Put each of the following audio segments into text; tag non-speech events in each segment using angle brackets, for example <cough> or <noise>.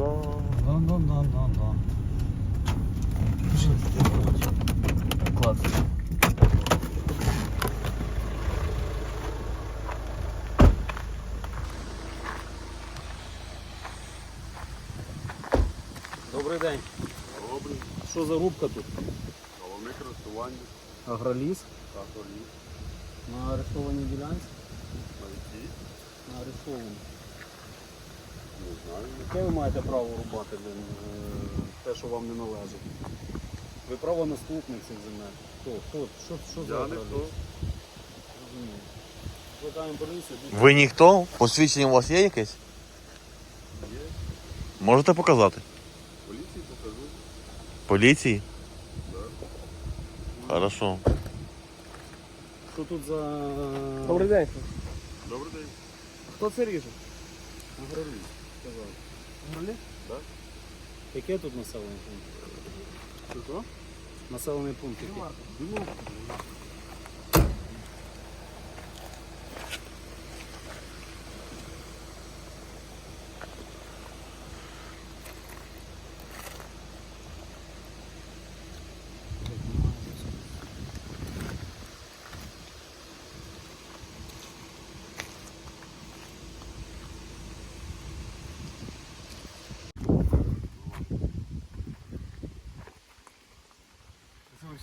Да, да, да, да, да. Класс. Добрий день. Добре, Що за рубка тут? головне користування, Агроліс католі, на арештованій ділянці? знайти, На арештованій. Не знаю. Яке ви маєте право рубати е, те, що вам не належить? Ви правонаступник цих земель. Хто? Хто? Що, що за Я ніхто. Викликаємо поліцію. Ви ніхто? Посвідчення у вас є якесь? Є. Можете показати? Поліції покажу. Поліції? Да. Хорошо. Що тут за... Добрий день. Добрий день. Хто це ріже? Агроліс, сказав. Гролі? Так. Яке тут населений пункт? Що? Населений пункт який? Ну,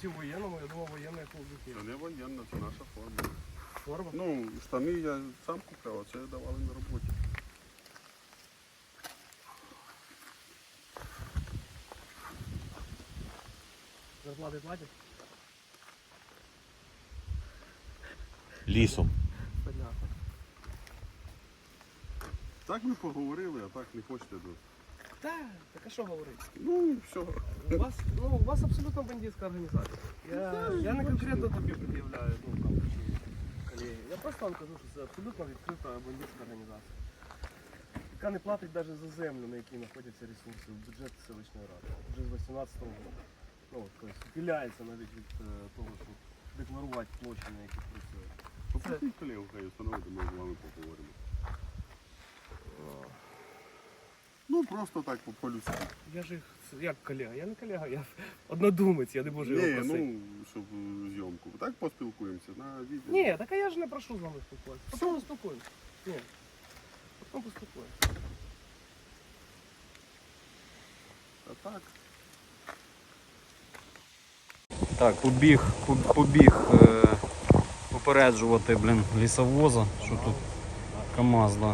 Це ви воєнному, я думав воєнний як це не воєнна, це наша форма. Форма? Ну, штани я сам купив, а це давали на роботі. Зарплати платять? Лісом. Понятно. Так ми поговорили, а так не хочете до. Так, так а що говорити? Ну, все. У вас, ну, у вас абсолютно бандитська організація. Я, я не конкретно тобі пред'являю, ну там, чи колеги. Я просто вам кажу, що це абсолютно відкрита бандитська організація. Яка не платить навіть за землю, на якій знаходяться ресурси в бюджет селищної ради. Вже з 18-го року. Ну, от, тобто, ухиляється навіть від е, того, щоб декларувати площі, на яких працює. Попросіть колегу, хай встановити, ми з вами поговоримо. Ну, просто так по- по-людськи. Я ж їх, як колега, я не колега, я <laughs> однодумець, я не можу його Ні, просити. ну, щоб е, зйомку. Так поспілкуємося на відео. Ні, так а я ж не прошу з вами спілкуватися. Потім поспілкуємося. Ні. Потім поспілкуємося. А так. Так, побіг, поб- побіг е, попереджувати, блін, лісовоза, що тут КАМАЗ, да.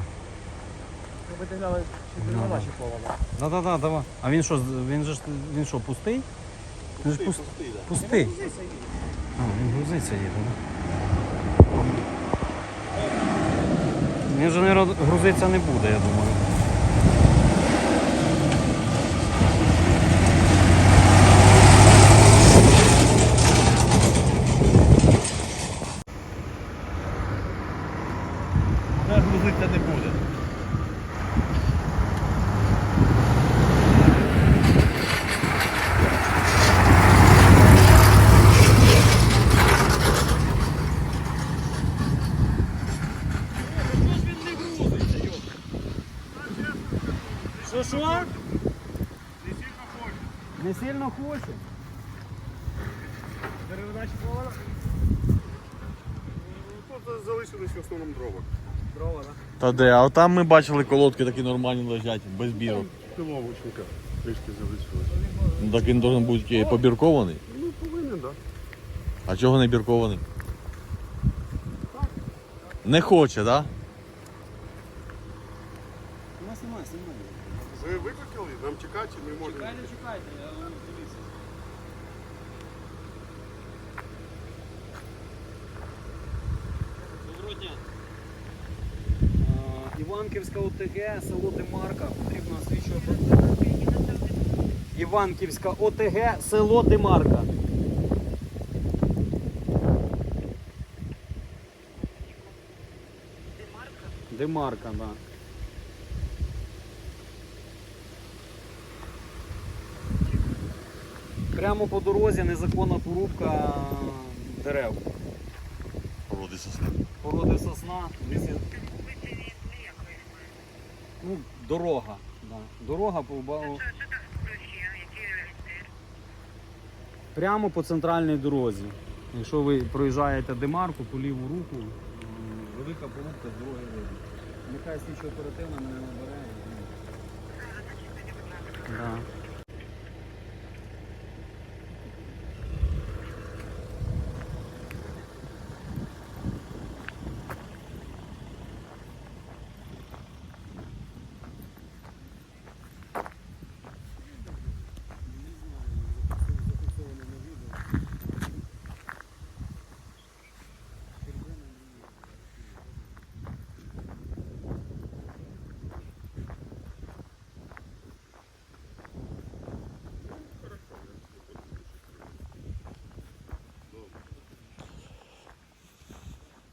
Ви витягали, деревина чіпована. Да-да-да, давай. А він що, він же ж він що, пустий? Він ж пуст... пустий. А, він грузиться їде, да? Він же, мабуть, грузиться не буде, я думаю. Грузиться не буде. Що що? Не сильно хоче. Тут залишились в основному дрова. Дрова, так? Та де, а там ми бачили колодки такі нормальні лежать, без бірок. Пиловочника трішки залишилось. Ну так він должен бути побіркований. Ну, повинен, так. Да. А чого не біркований? Не хоче, так? Да? У нас немає, немає. Ви викликали? Нам чекати, чи ми можемо? Чекайте, чекайте, дня. Е, Іванківська ОТГ, село Демарка, потрібно освічувати. Іванківська ОТГ, село Демарка. Демарка, так. Да. Прямо по дорозі незаконна порубка дерев. Породи сосни. Породи сосна. лісі. Ну, дорога. Да. Дорога по ба- Прямо по центральній дорозі. Якщо ви проїжджаєте Демарку по ліву руку, велика порубка з дороги видно. Нехай слідчо оперативно мене набере. і- Да.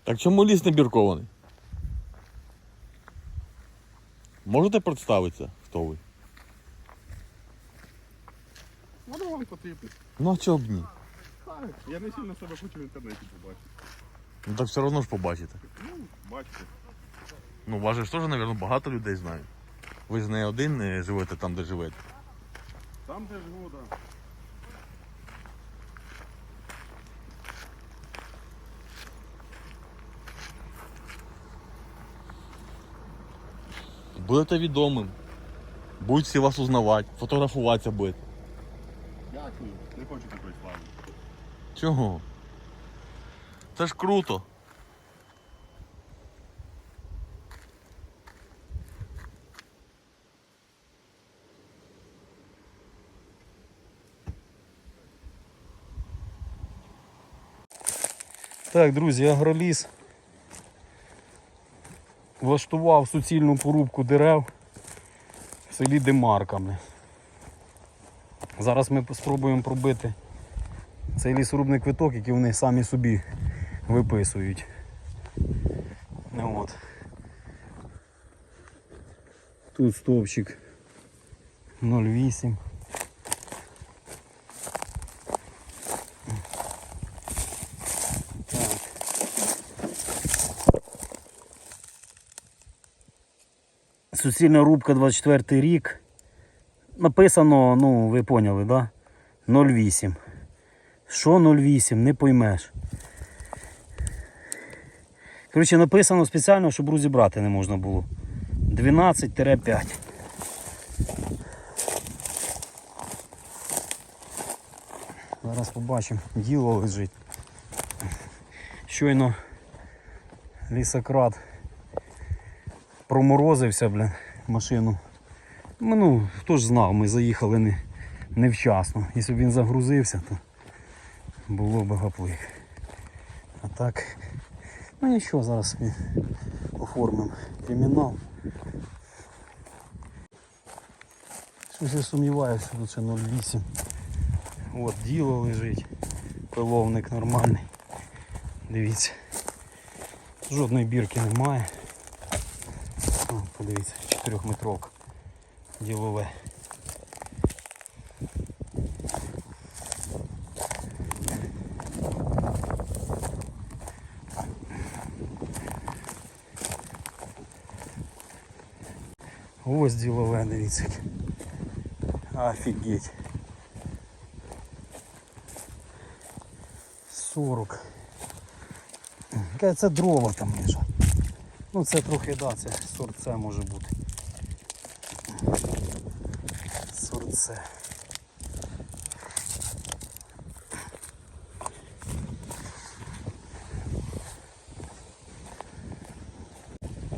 Так чому ліс не біркований? Можете представитися, хто ви? Воно вам потрібно. Ну а чого б ні? Так, Я не сильно себе хочу в інтернеті побачити. Ну так все одно ж побачите. Ну, бачите. Ну, вас же ж теж, мабуть, багато людей знають. Ви ж не один е, живете там, де живете. Там, де живу, да. Будете відомим. Будуть всі вас узнавати, фотографуватися будете. Дякую. Не хочу такої слави. Чого? Це ж круто. Так, друзі, агроліс влаштував суцільну порубку дерев в селі Демарками. Зараз ми спробуємо пробити цей лісорубний квиток, який вони самі собі виписують. От. Тут стовпчик 0,8. Так. Суцільна рубка 24 рік. Написано, ну, ви поняли, да? 0,8. Що 0,8, не поймеш. Коротше, написано спеціально, щоб розібрати не можна було. 12-5. Зараз побачимо, діло лежить. Щойно лісократ проморозився, блін, машину. Ну, ну, хто ж знав, ми заїхали не, невчасно. Якщо б він загрузився, то було б гаплик. А так, ну нічого, зараз ми оформимо кримінал. Щось я сумніваюся, тут ще 0,8. От діло лежить. Пиловник нормальний. Дивіться. Жодної бірки немає. О, подивіться, 4-метровка. Ділове. Ось ділове, дивіться. Офігеть. 40. Яке Це дрова там лежать. Ну це трохи, да, це сорт С може бути. Сорт С.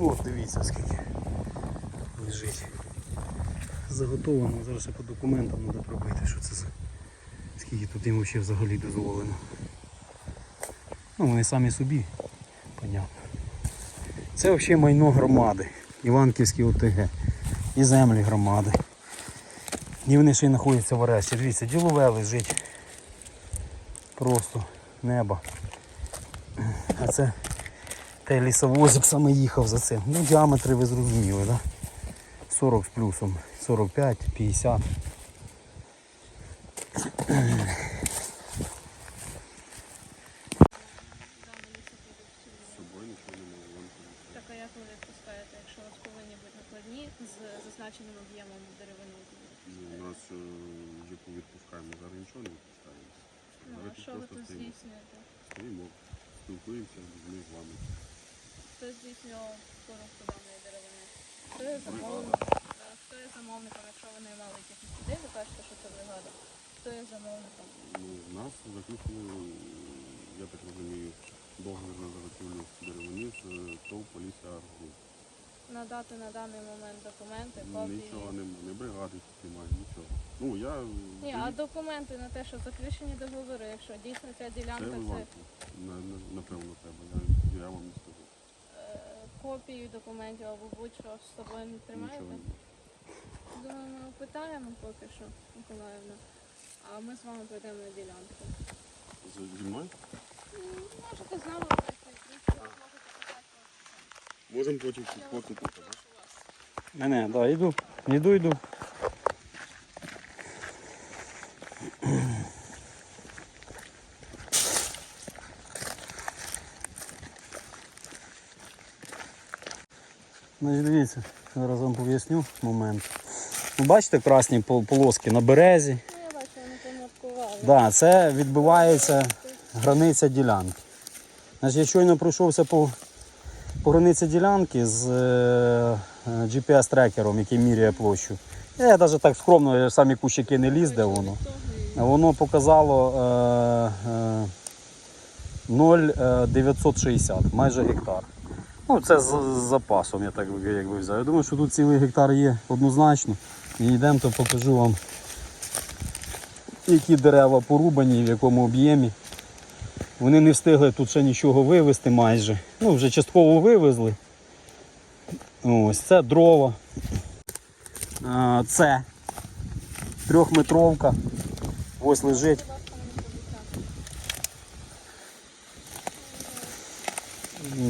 О, дивіться скільки лежить. Заготовано, зараз ще по документам треба пробити, що це за. Скільки тут їм взагалі дозволено. Ну, вони самі собі. Це взагалі майно громади. Іванківські ОТГ. І землі громади. І вони ще й знаходяться в арешті. Дивіться, ділове лежить. Просто небо. А це той лісовозик саме їхав за цим. Ну, діаметри ви зрозуміли? Да? 40 з плюсом, 45, 50. З собою нічого не можу. Так а як ви відпускаєте, якщо у вас повинні бути накладні з зазначеним об'ємом Що ви просто тут стоїмо. здійснюєте? Стоїмо, спілкуємося з людьми з вами. Хто здійснював порубку даної деревини? Хто є замовником? Е, Хто є замовником, якщо ви не мали якихось людей, ви кажете, що це бригада. Хто є замовником? Ну, у нас заключили, я так розумію, договір на заготівлю деревини з ТОВ Полісся Аргру. Надати на даний момент документи, копії. Нічого немає, не бригади тут немає, нічого. Ну, я... Ні, а документи на те, що заключені договори, якщо дійсно ця ділянка, це виванку, на- на- напевно, треба, я, я вам не скажу. е, копії документів або будь-що з собою не тримаєте? Нічого Думаю, ми опитаємо поки що, Миколаївна. А ми з вами прийдемо на ділянку. З- Зі мною? Можете з нами показати. Можемо потім показати. Прошу вас. Мене, да, йду. Йду, йду. Значить, дивіться, зараз вам поясню момент. Ви бачите красні полоски на березі? Ну, я бачу, вони помаркували. Да, це відбивається границя ділянки. Значить, я щойно пройшовся по, по границі ділянки з е, е, GPS-трекером, який міряє площу. Я навіть так скромно, я самі кущики не ліз, де воно. Воно показало е, е, 0,960, майже гектар. Ну, це з, запасом, я так би- якби взяв. Я думаю, що тут цілий гектар є однозначно. І йдемо, то покажу вам, які дерева порубані, в якому об'ємі. Вони не встигли тут ще нічого вивезти майже. Ну, вже частково вивезли. Ось це дрова. Це трьохметровка. Ось лежить.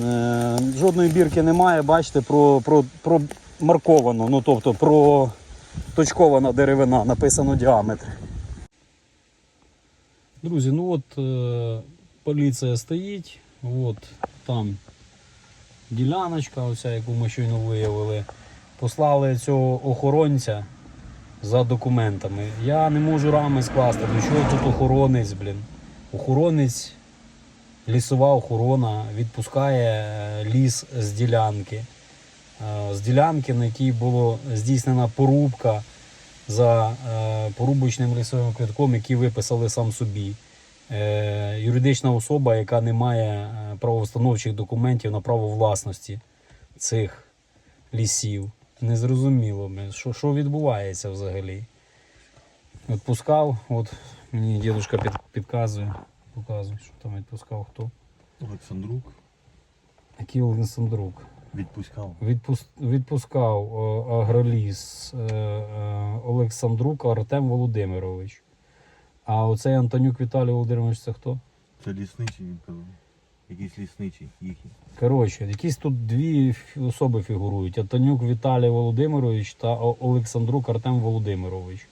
Е, Жодної бірки немає, бачите, про, про, про марковано, ну тобто про точкована деревина, написано діаметр. Друзі, ну от е, поліція стоїть, от там діляночка, оця, яку ми щойно виявили. Послали цього охоронця за документами. Я не можу рами скласти, до чого тут охоронець, блін. Охоронець, лісова охорона відпускає е, ліс з ділянки. Е, З ділянки, на якій була здійснена порубка за е, порубочним лісовим квитком, який виписали сам собі. Е, Юридична особа, яка не має е, правовстановчих документів на право власності цих лісів. Незрозуміло, що, що відбувається взагалі. Відпускав, от мені дідусь під, підказує, показує, що там відпускав хто. Олександрук Який Олександрук. відпускав. Відпус- відпускав агроліс е, е, Олександрук Артем Володимирович. А оцей Антонюк Віталій Володимирович це хто? Це лісничий, він казав. Якийсь лісничий їхній. Коротше, якісь тут дві особи фігурують: Антонюк Віталій Володимирович та Олександрук Артем Володимирович.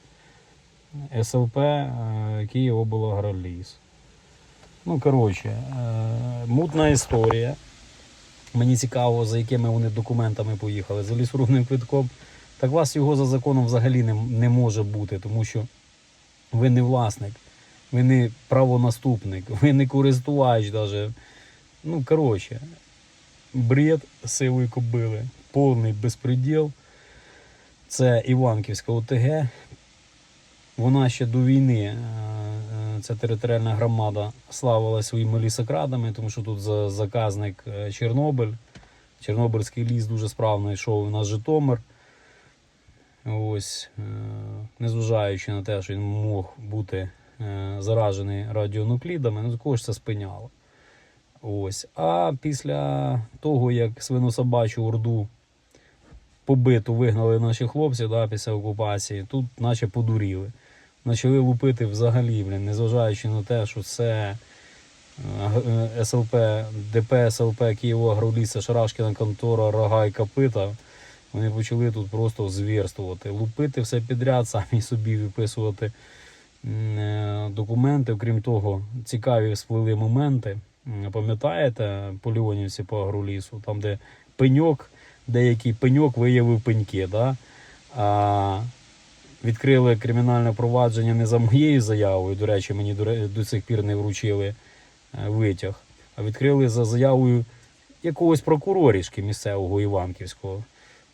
СЛП е, Київ облагроліс. Ну, коротше, е, мутна історія. Мені цікаво, за якими вони документами поїхали. За лісорубним квитком. Так вас його за законом взагалі не, не може бути, тому що ви не власник, ви не правонаступник, ви не користувач навіть. Ну, коротше, бред сивої кобили, повний безпреділ. Це Іванківська ОТГ. Вона ще до війни, е, е, ця територіальна громада, славила своїми лісокрадами, тому що тут заказник е, Чорнобиль. Чорнобильський ліс дуже справно йшов у нас Житомир. Ось, е, незважаючи на те, що він мог бути е, заражений радіонуклідами, ну такого ж це спиняло. Ось. А після того, як свинособачу орду побиту вигнали наші хлопці да, після окупації, тут наче подуріли. Почали лупити взагалі, блін, незважаючи на те, що це е, СЛП, ДП СЛП Києво Агроліса, Шарашкіна контора, рога і копита. Вони почали тут просто звірствувати, лупити все підряд, самі собі виписувати е, документи. Окрім того, цікаві сплили моменти. Пам'ятаєте, поліонівці по агролісу, там, де пеньок, деякий пеньок виявив пеньки. Да? А відкрили кримінальне провадження не за моєю заявою. До речі, мені до, цих пір не вручили е, витяг, а відкрили за заявою якогось прокурорішки місцевого Іванківського.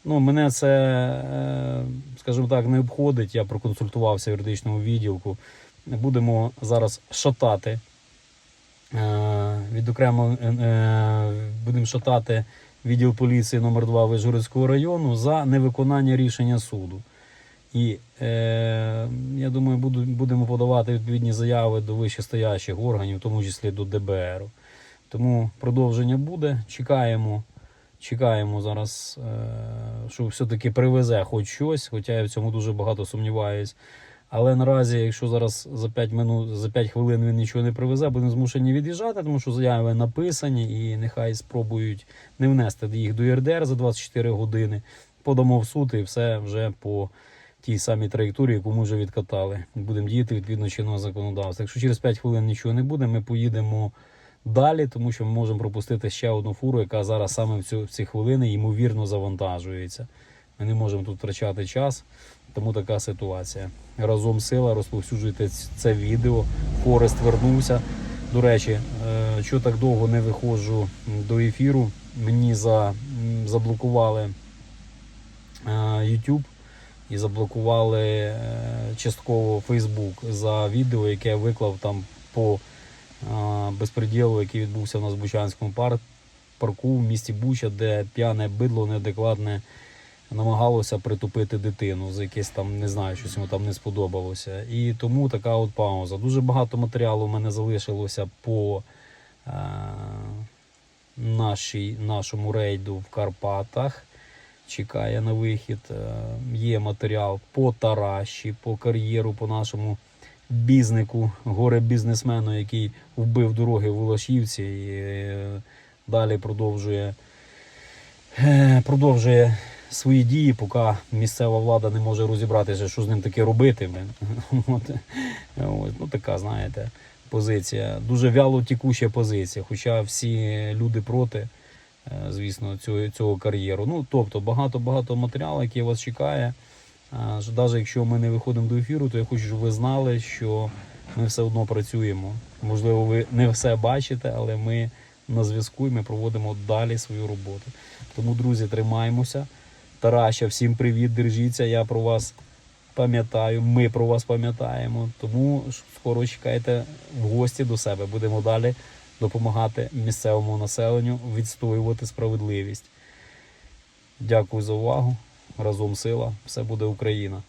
Ну, мене це, е, скажімо так, не обходить. Я проконсультувався в юридичному відділку. Будемо зараз шатати. е, Відокремо е, будемо шатати відділ поліції номер 2 Вижгородського району за невиконання рішення суду. І я думаю, будемо подавати відповідні заяви до вищестоящих органів, в тому числі до ДБР. Тому продовження буде. Чекаємо, чекаємо зараз, е, що все-таки привезе хоч щось, хоча я в цьому дуже багато сумніваюсь. Але наразі, якщо зараз за 5 минут, за 5 хвилин він нічого не привезе, будемо змушені від'їжджати, тому що заяви написані і нехай спробують не внести їх до ЄРДР за 24 години. Подамо в суд і все вже по тій самій траєкторії, яку ми вже відкатали. Будемо діяти відповідно чинного законодавства. Якщо через 5 хвилин нічого не буде, ми поїдемо далі, тому що ми можемо пропустити ще одну фуру, яка зараз саме в, цю, в ці хвилини ймовірно завантажується. Ми не можемо тут втрачати час, тому така ситуація. Разом сила, розповсюджуйте це відео. Форест вернувся. До речі, е, що так довго не виходжу до ефіру, мені за, заблокували е, YouTube і заблокували е, частково Facebook за відео, яке я виклав там по безпреділу, який відбувся в нас в Бучанському парку в місті Буча, де п'яне бидло неадекватне намагалося притупити дитину за якесь там, не знаю, щось йому там не сподобалося. І тому така от пауза. Дуже багато матеріалу в мене залишилося по е, нашій, нашому рейду в Карпатах. Чекає на вихід. Е, Є матеріал по Тараші, по кар'єру, по нашому бізнику, горе-бізнесмену, який вбив дороги в Улашівці і е, далі продовжує, е, продовжує свої дії, поки місцева влада не може розібратися, що з ним таке робити. <laughs> От, от, ну така, знаєте, позиція. Дуже вяло тікуща позиція. Хоча всі люди проти, е, звісно, цього, цього кар'єру. Ну, тобто багато-багато матеріалу, який вас чекає. Навіть якщо ми не виходимо до ефіру, то я хочу, щоб ви знали, що ми все одно працюємо. Можливо, ви не все бачите, але ми на зв'язку і ми проводимо далі свою роботу. Тому, друзі, тримаємося. Тараща, всім привіт, держіться. Я про вас пам'ятаю. Ми про вас пам'ятаємо. Тому скоро чекайте в гості до себе. Будемо далі допомагати місцевому населенню відстоювати справедливість. Дякую за увагу. Разом сила, все буде Україна.